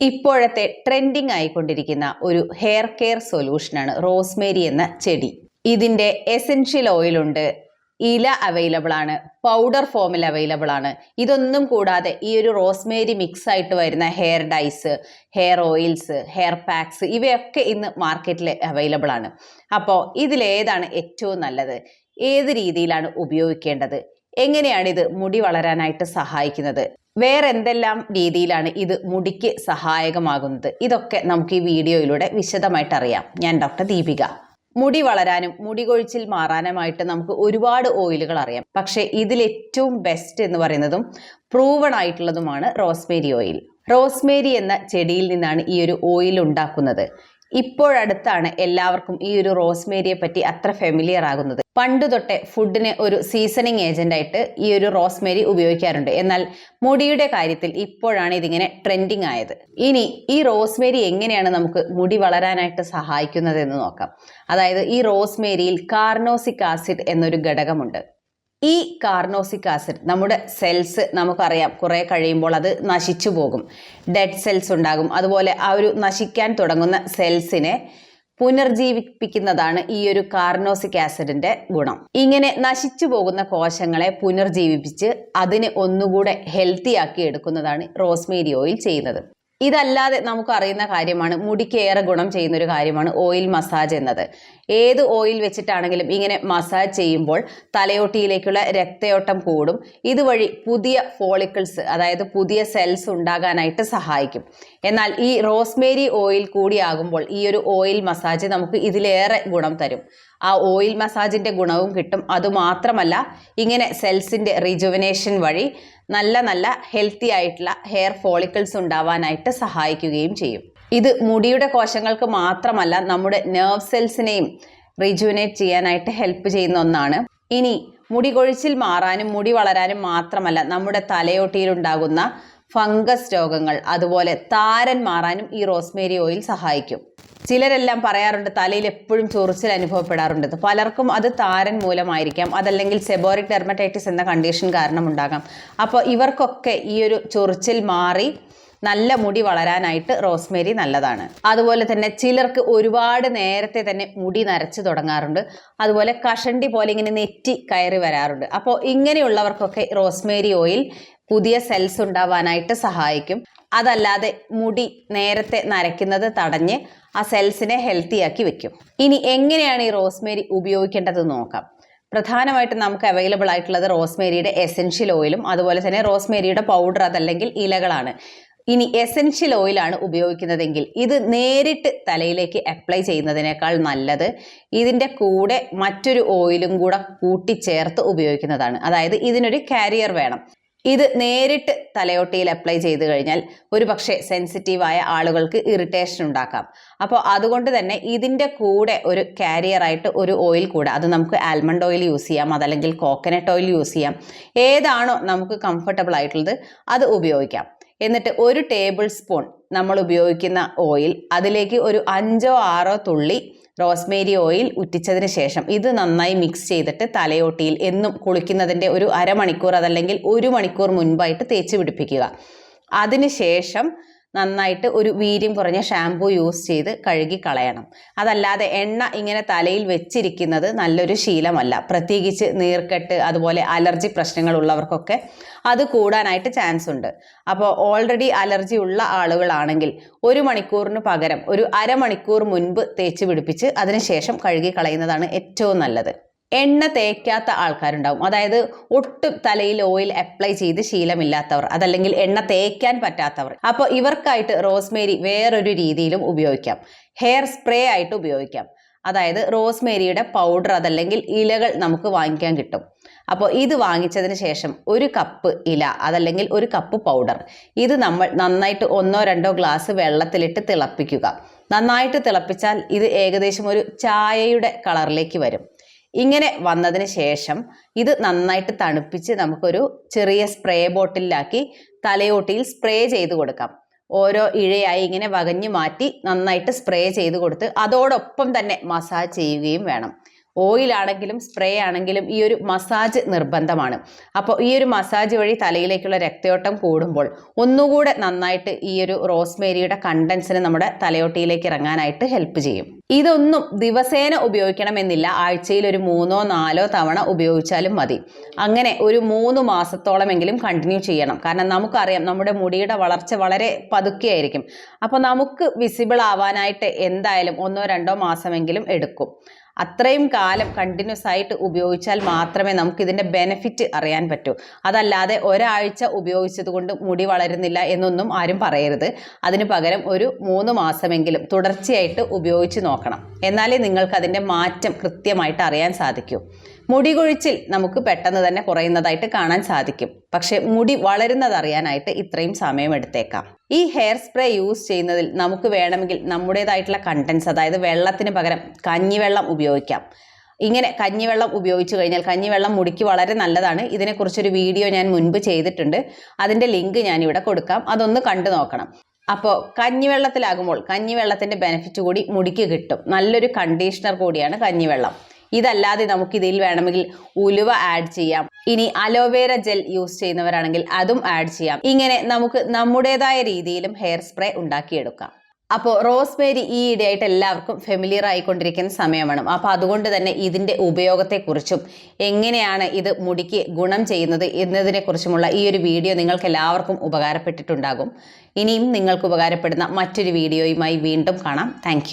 ഇപ്പോഴത്തെ ട്രെൻഡിങ് ആയിക്കൊണ്ടിരിക്കുന്ന ഒരു hair care സൊല്യൂഷനാണ് Rosemary എന്ന ചെടി. ഇതിന്റെ എസെൻഷ്യൽ ഉണ്ട്. ഇല അവൈലബിൾ ആണ്. പൗഡർ ഫോമിൽ അവൈലബിൾ ആണ്. ഇതൊന്നും കൂടാതെ ഈ ഒരു റോസ്മേരി മിക്സ് ആയിട്ട് വരുന്ന hair dyes hair oils hair packs ഇവയൊക്കെ ഇന്ന് മാർക്കറ്റിൽ അവൈലബിൾ ആണ്. അപ്പോൾ ഇതിലേതാണ് ഏറ്റവും നല്ലത്. ഏത് രീതിയിലാണ് ഉപയോഗിക്കേണ്ടത്? എങ്ങനെയാണ് ഇത് മുടി വളരാനായിട്ട് സഹായിക്കുന്നത്? വേറെ എന്തെല്ലാം രീതിയിലാണ് ഇത് മുടിക്ക് സഹായകമാകുന്നത്? ഇതൊക്കെ നമുക്ക് ഈ വീഡിയോയിലൂടെ വിശദമായിട്ട് അറിയാം. ഞാൻ ഡോക്ടർ ദീപിക. മുടി വളരാനും മുടി കൊഴിച്ചിൽ മാറാനുമായിട്ട് നമുക്ക് ഒരുപാട് ഓയിലുകൾ അറിയാം. പക്ഷേ ഇതിൽ ഏറ്റവും ബെസ്റ്റ് എന്ന് പറയുന്നതും പ്രൂവൺ ആയിട്ടുള്ളതുമാണ് റോസ്മേരി ഓയിൽ റോസ്മേരി എന്ന ചെടിയിൽ നിന്നാണ് ഈ ഒരു ഓയിൽ ഉണ്ടാക്കുന്നത്. ഇപ്പോഴടുത്താണ് എല്ലാവർക്കും ഈ ഒരു റോസ്മേരിയെ പറ്റി അത്ര ഫെമിലിയർ ആകുന്നത്. പണ്ട് തൊട്ടേ ഫുഡിന് ഒരു സീസണിങ് ഏജന്റ് ആയിട്ട് ഈ ഒരു റോസ്മേരി ഉപയോഗിക്കാറുണ്ട്. എന്നാൽ മുടിയുടെ കാര്യത്തിൽ ഇപ്പോഴാണ് ഇതിങ്ങനെ ട്രെൻഡിങ് ആയത്. ഇനി ഈ റോസ്മേരി എങ്ങനെയാണ് നമുക്ക് മുടി വളരാനായിട്ട് സഹായിക്കുന്നത് എന്ന് നോക്കാം. അതായത് ഈ റോസ്മേരിയിൽ കാർണോസിക് ആസിഡ് എന്നൊരു ഘടകമുണ്ട്. ഈ കാർണോസിക് ആസിഡ് നമ്മുടെ സെൽസ് നമുക്കറിയാം കുറേ കഴിയുമ്പോൾ അത് നശിച്ചു പോകും. ഡെഡ് സെൽസ് ഉണ്ടാകും. അതുപോലെ ആ ഒരു നശിക്കാൻ തുടങ്ങുന്ന സെൽസിനെ പുനർജീവിപ്പിക്കുന്നതാണ് ഈ ഒരു കാർണോസിക് ആസിഡിന്റെ ഗുണം. ഇങ്ങനെ നശിച്ചു പോകുന്ന കോശങ്ങളെ പുനർജീവിപ്പിച്ച് അതിനെ ഒന്നുകൂടെ ഹെൽത്തി ആക്കി എടുക്കുന്നതാണ് റോസ്മേരി ഓയിൽ ചെയ്യുന്നത്. ഇതല്ലാതെ നമുക്ക് അറിയുന്ന കാര്യമാണ് മുടിക്ക് ഏറെ ഗുണം ചെയ്യുന്ന ഒരു കാര്യമാണ് ഓയിൽ മസാജ് എന്നത്. ഏത് ഓയിൽ വെച്ചിട്ടാണെങ്കിലും ഇങ്ങനെ മസാജ് ചെയ്യുമ്പോൾ തലയോട്ടിയിലേക്കുള്ള രക്തയോട്ടം കൂടും. ഇതുവഴി പുതിയ ഫോളിക്കിൾസ് അതായത് പുതിയ സെൽസ് ഉണ്ടാകാനായിട്ട് സഹായിക്കും. എന്നാൽ ഈ റോസ്മേരി ഓയിൽ കൂടിയാകുമ്പോൾ ഈ ഒരു ഓയിൽ മസാജ് നമുക്ക് ഇതിലേറെ ഗുണം തരും. ആ ഓയിൽ മസാജിന്റെ ഗുണവും കിട്ടും. അതുമാത്രമല്ല ഇങ്ങനെ സെൽസിന്റെ റിജുവനേഷൻ വഴി നല്ല നല്ല ഹെൽത്തി ആയിട്ടുള്ള ഹെയർ ഫോളിക്കിൾസ് ഉണ്ടാവാനായിട്ട് സഹായിക്കുകയും ചെയ്യും. ഇത് മുടിയുടെ കോശങ്ങൾക്ക് മാത്രമല്ല നമ്മുടെ നെർവ് സെൽസിനെയും റിജുവനേറ്റ് ചെയ്യാനായിട്ട് ഹെൽപ്പ് ചെയ്യുന്ന ഒന്നാണ്. ഇനി മുടി കൊഴിച്ചിൽ മാറാനും മുടി വളരാനും മാത്രമല്ല നമ്മുടെ തലയോട്ടിയിലുണ്ടാകുന്ന ഫംഗസ് രോഗങ്ങൾ അതുപോലെ താരൻ മാറാനും ഈ റോസ്മേരി ഓയിൽ സഹായിക്കും. ചിലരെല്ലാം പറയാറുണ്ട് തലയിൽ എപ്പോഴും ചൊറിച്ചിൽ അനുഭവപ്പെടാറുണ്ട്. പലർക്കും അത് താരൻ മൂലമായിരിക്കാം. അതല്ലെങ്കിൽ സെബോറിക് ഡെർമറ്റൈറ്റിസ് എന്ന കണ്ടീഷൻ കാരണം ഉണ്ടാകാം അപ്പോൾ ഇവർക്കൊക്കെ ഈ ഒരു ചൊറിച്ചിൽ മാറി നല്ല മുടി വളരാനായിട്ട് റോസ്മേരി നല്ലതാണ്. അതുപോലെ തന്നെ ചിലർക്ക് ഒരുപാട് നേരത്തെ തന്നെ മുടി നരച്ചു തുടങ്ങാറുണ്ട്. അതുപോലെ കഷണ്ടി പോലെ ഇങ്ങനെ നെറ്റി കയറി വരാറുണ്ട്. അപ്പോൾ ഇങ്ങനെയുള്ളവർക്കൊക്കെ റോസ്മേരി ഓയിൽ പുതിയ സെൽസ് ഉണ്ടാവാനായിട്ട് സഹായിക്കും. അതല്ലാതെ മുടി നേരത്തെ നരയ്ക്കുന്നത് തടഞ്ഞ് ആ സെൽസിനെ ഹെൽത്തിയാക്കി വെക്കും. ഇനി എങ്ങനെയാണ് ഈ റോസ്മേരി ഉപയോഗിക്കേണ്ടത് നോക്കാം. പ്രധാനമായിട്ടും നമുക്ക് അവൈലബിൾ ആയിട്ടുള്ളത് റോസ്മേരിയുടെ എസെൻഷ്യൽ ഓയിലും അതുപോലെ തന്നെ റോസ്മേരിയുടെ പൗഡർ അതല്ലെങ്കിൽ ഇലകളാണ്. ഇനി എസെൻഷ്യൽ ഓയിലാണ് ഉപയോഗിക്കുന്നതെങ്കിൽ ഇത് നേരിട്ട് തലയിലേക്ക് അപ്ലൈ ചെയ്യുന്നതിനേക്കാൾ നല്ലത് ഇതിന്റെ കൂടെ മറ്റൊരു ഓയിലും കൂടെ കൂട്ടിച്ചേർത്ത് ഉപയോഗിക്കുന്നതാണ്. അതായത് ഇതിനൊരു കാരിയർ വേണം. ഇത് നേരിട്ട് തലയോട്ടിയിൽ അപ്ലൈ ചെയ്ത് കഴിഞ്ഞാൽ ഒരു പക്ഷേ സെൻസിറ്റീവായ ആളുകൾക്ക് ഇറിറ്റേഷൻ ഉണ്ടാക്കാം. അപ്പോൾ അതുകൊണ്ട് തന്നെ ഇതിന്റെ കൂടെ ഒരു കാരിയറായിട്ട് ഒരു ഓയിൽ കൂടെ അത് നമുക്ക് ആൽമണ്ട് ഓയിൽ യൂസ് ചെയ്യാം അതല്ലെങ്കിൽ കോക്കനട്ട് ഓയിൽ യൂസ് ചെയ്യാം. ഏതാണോ നമുക്ക് കംഫർട്ടബിൾ ആയിട്ടുള്ളത് അത് ഉപയോഗിക്കാം. എന്നിട്ട് ഒരു ടേബിൾ സ്പൂൺ നമ്മൾ ഉപയോഗിക്കുന്ന ഓയിൽ അതിലേക്ക് ഒരു അഞ്ചോ ആറോ തുള്ളി റോസ്മേരി ഓയിൽ ഉറ്റിച്ചതിന് ശേഷം ഇത് നന്നായി മിക്സ് ചെയ്തിട്ട് തലയോട്ടിയിൽ എന്നും കുളിക്കുന്നതിന്റെ ഒരു അരമണിക്കൂർ അതല്ലെങ്കിൽ ഒരു മണിക്കൂർ മുൻപായിട്ട് തേച്ച് പിടിപ്പിക്കുക. അതിനുശേഷം നന്നായിട്ട് ഒരു വീര്യം കുറഞ്ഞ ഷാംപൂ യൂസ് ചെയ്ത് കഴുകി കളയണം അതല്ലാതെ എണ്ണ ഇങ്ങനെ തലയിൽ വെച്ചിരിക്കുന്നത് നല്ലൊരു ശീലമല്ല. പ്രത്യേകിച്ച് നീർക്കെട്ട് അതുപോലെ അലർജി പ്രശ്നങ്ങൾ ഉള്ളവർക്കൊക്കെ അത് കൂടാനായിട്ട് ചാൻസ് ഉണ്ട്. അപ്പോൾ ഓൾറെഡി അലർജി ഉള്ള ആളുകളാണെങ്കിൽ ഒരു മണിക്കൂറിന് പകരം ഒരു അരമണിക്കൂർ മുൻപ് തേച്ച് പിടിപ്പിച്ച് അതിനുശേഷം കഴുകി കളയുന്നതാണ് ഏറ്റവും നല്ലത്. എണ്ണ തേക്കാത്ത ആൾക്കാരുണ്ടാവും. അതായത് ഒട്ടും തലയിൽ ഓയിൽ അപ്ലൈ ചെയ്ത് ശീലമില്ലാത്തവർ അതല്ലെങ്കിൽ എണ്ണ തേക്കാൻ പറ്റാത്തവർ. അപ്പോൾ ഇവർക്കായിട്ട് റോസ്മേരി വേറൊരു രീതിയിലും ഉപയോഗിക്കാം. ഹെയർ സ്പ്രേ ആയിട്ട് ഉപയോഗിക്കാം. അതായത് റോസ്മേരിയുടെ പൗഡർ അതല്ലെങ്കിൽ ഇലകൾ നമുക്ക് വാങ്ങിക്കാൻ കിട്ടും. അപ്പോൾ ഇത് വാങ്ങിച്ചതിന് ശേഷം ഒരു കപ്പ് ഇല അതല്ലെങ്കിൽ ഒരു കപ്പ് പൗഡർ. ഇത് നമ്മൾ നന്നായിട്ട് ഒന്നോ രണ്ടോ ഗ്ലാസ് വെള്ളത്തിലിട്ട് തിളപ്പിക്കുക. നന്നായിട്ട് തിളപ്പിച്ചാൽ ഇത് ഏകദേശം ഒരു ചായയുടെ കളറിലേക്ക് വരും. ഇങ്ങനെ വന്നതിന് ശേഷം ഇത് നന്നായിട്ട് തണുപ്പിച്ച് നമുക്കൊരു ചെറിയ സ്പ്രേ ബോട്ടിലാക്കി തലയോട്ടിയിൽ സ്പ്രേ ചെയ്ത് കൊടുക്കാം. ഓരോ ഇഴയായി ഇങ്ങനെ വകഞ്ഞു മാറ്റി നന്നായിട്ട് സ്പ്രേ ചെയ്ത് കൊടുത്ത് അതോടൊപ്പം തന്നെ മസാജ് ചെയ്യുകയും വേണം. ഓയിലാണെങ്കിലും സ്പ്രേ ആണെങ്കിലും ഈ ഒരു മസാജ് നിർബന്ധമാണ്. അപ്പോൾ ഈ ഒരു മസാജ് വഴി തലയിലേക്കുള്ള രക്തയോട്ടം കൂടുമ്പോൾ ഒന്നുകൂടെ നന്നായിട്ട് ഈ ഒരു റോസ്മേരിയുടെ കണ്ടൻസിന് നമ്മുടെ തലയോട്ടിയിലേക്ക് ഇറങ്ങാനായിട്ട് ഹെൽപ്പ് ചെയ്യും. ഇതൊന്നും ദിവസേന ഉപയോഗിക്കണമെന്നില്ല. ആഴ്ചയിൽ ഒരു മൂന്നോ നാലോ തവണ ഉപയോഗിച്ചാലും മതി. അങ്ങനെ ഒരു മൂന്ന് മാസത്തോളമെങ്കിലും കണ്ടിന്യൂ ചെയ്യണം. കാരണം നമുക്കറിയാം നമ്മുടെ മുടിയുടെ വളർച്ച വളരെ പതുക്കെയായിരിക്കും. അപ്പോൾ നമുക്ക് വിസിബിൾ ആവാനായിട്ട് എന്തായാലും ഒന്നോ രണ്ടോ മാസമെങ്കിലും എടുക്കും. അത്രയും കാലം കണ്ടിന്യൂസ് ആയിട്ട് ഉപയോഗിച്ചാൽ മാത്രമേ നമുക്ക് ഇതിന്റെ ബെനിഫിറ്റ് അറിയാൻ പറ്റൂ. അതല്ലാതെ ഒരാഴ്ച ഉപയോഗിച്ചത് കൊണ്ട് മുടി വളരുന്നില്ല എന്നൊന്നും ആരും പറയരുത്. അതിന് പകരം ഒരു മൂന്ന് മാസമെങ്കിലും തുടർച്ചയായിട്ട് ഉപയോഗിച്ച് നോക്കണം. എന്നാലേ നിങ്ങൾക്ക് അതിന്റെ മാറ്റം കൃത്യമായിട്ട് അറിയാൻ സാധിക്കൂ. മുടി കൊഴിച്ചിൽ നമുക്ക് പെട്ടെന്ന് തന്നെ കുറയുന്നതായിട്ട് കാണാൻ സാധിക്കും. പക്ഷെ മുടി വളരുന്നത് അറിയാനായിട്ട് ഇത്രയും സമയം എടുത്തേക്കാം. ഈ ഹെയർ സ്പ്രേ യൂസ് ചെയ്യുന്നതിൽ നമുക്ക് വേണമെങ്കിൽ നമ്മുടേതായിട്ടുള്ള കണ്ടൻസ് അതായത് വെള്ളത്തിന് പകരം കഞ്ഞിവെള്ളം ഉപയോഗിക്കാം. ഇങ്ങനെ കഞ്ഞിവെള്ളം ഉപയോഗിച്ചു കഴിഞ്ഞാൽ കഞ്ഞിവെള്ളം മുടിക്ക് വളരെ നല്ലതാണ്. ഇതിനെക്കുറിച്ചൊരു വീഡിയോ ഞാൻ മുൻപ് ചെയ്തിട്ടുണ്ട്. അതിന്റെ ലിങ്ക് ഞാനിവിടെ കൊടുക്കാം. അതൊന്ന് കണ്ടു നോക്കണം. അപ്പോൾ കഞ്ഞിവെള്ളത്തിലാകുമ്പോൾ കഞ്ഞിവെള്ളത്തിന്റെ ബെനിഫിറ്റ് കൂടി മുടിക്ക് കിട്ടും. നല്ലൊരു കണ്ടീഷണർ കൂടിയാണ് കഞ്ഞിവെള്ളം. ഇതല്ലാതെ നമുക്ക് ഇതിൽ വേണമെങ്കിൽ ഉലുവ ആഡ് ചെയ്യാം. ഇനി അലോവേര ജെൽ യൂസ് ചെയ്യുന്നവരാണെങ്കിൽ അതും ആഡ് ചെയ്യാം. ഇങ്ങനെ നമുക്ക് നമ്മുടേതായ രീതിയിലും ഹെയർ സ്പ്രേ ഉണ്ടാക്കിയെടുക്കാം. അപ്പോൾ റോസ്മേരി ഈ ഇടയായിട്ട് എല്ലാവർക്കും ഫെമിലിയർ ആയിക്കൊണ്ടിരിക്കുന്ന സമയമാണ്. അപ്പോൾ അതുകൊണ്ട് തന്നെ ഇതിന്റെ ഉപയോഗത്തെക്കുറിച്ചും എങ്ങനെയാണ് ഇത് മുടിക്ക് ഗുണം ചെയ്യുന്നത് എന്നതിനെക്കുറിച്ചുമുള്ള ഈ ഒരു വീഡിയോ നിങ്ങൾക്ക് എല്ലാവർക്കും ഉപകാരപ്പെട്ടിട്ടുണ്ടാകും. ഇനിയും നിങ്ങൾക്ക് ഉപകാരപ്പെടുന്ന മറ്റൊരു വീഡിയോയുമായി വീണ്ടും കാണാം. താങ്ക്